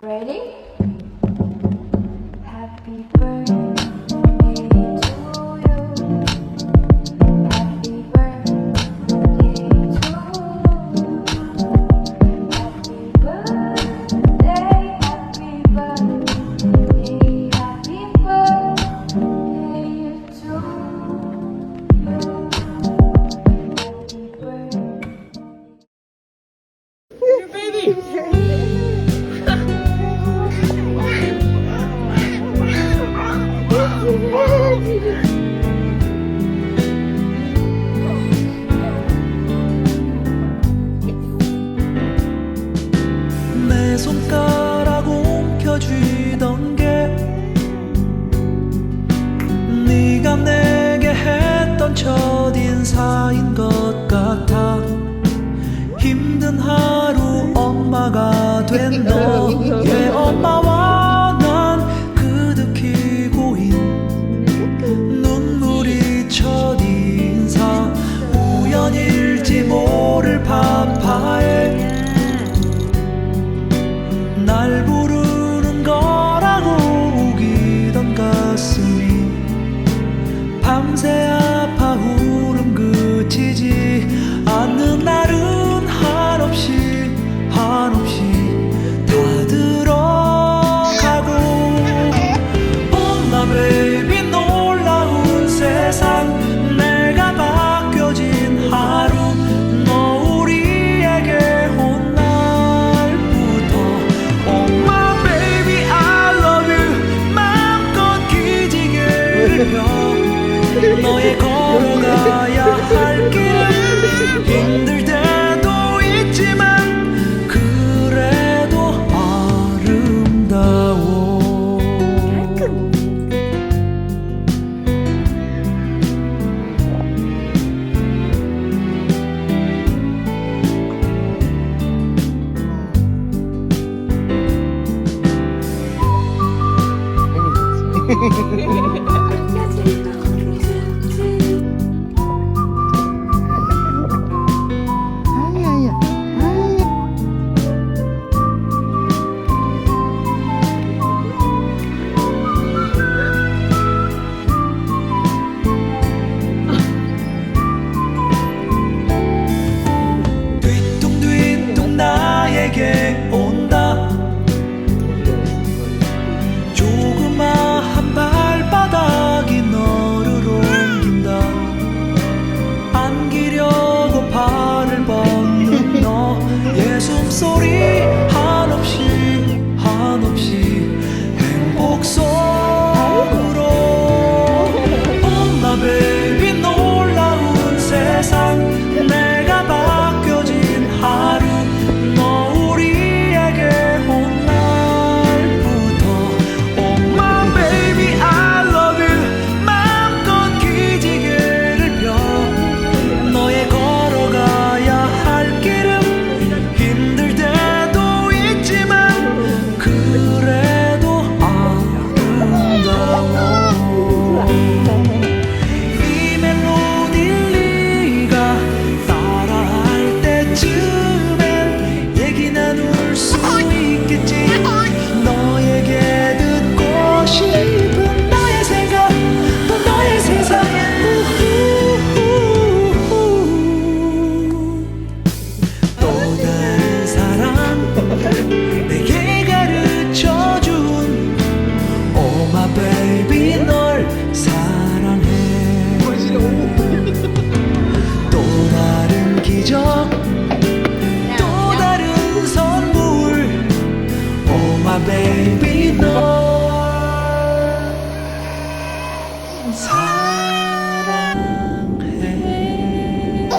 Ready? Happy birthday. Some guy. albu Bye.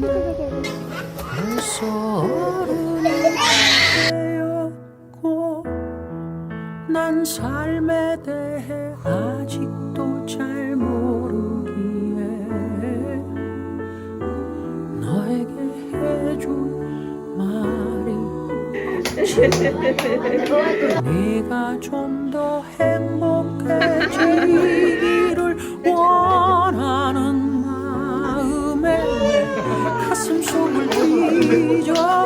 그 되었고 난 삶에 대해 아직도 잘 모르기에 너에게 해준 말이 네가 좀 더 행복해지기 执着。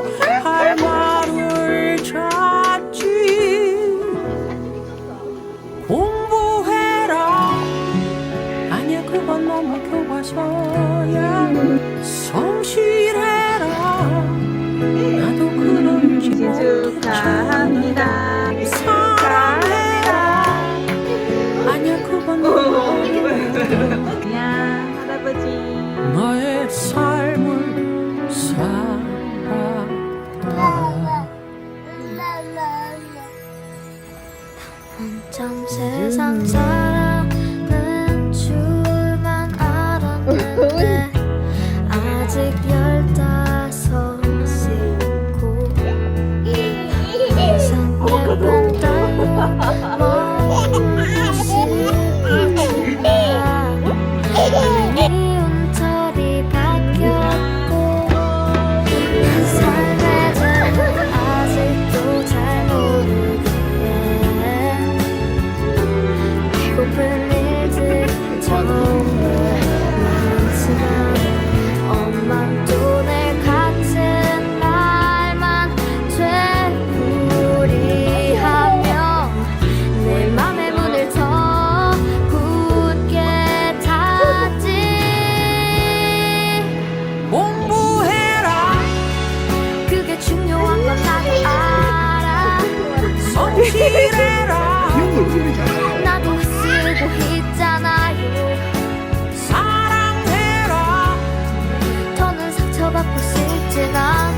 나도 하 시고 있잖아요. 사랑해라. 더는 상처받고 싶진 않아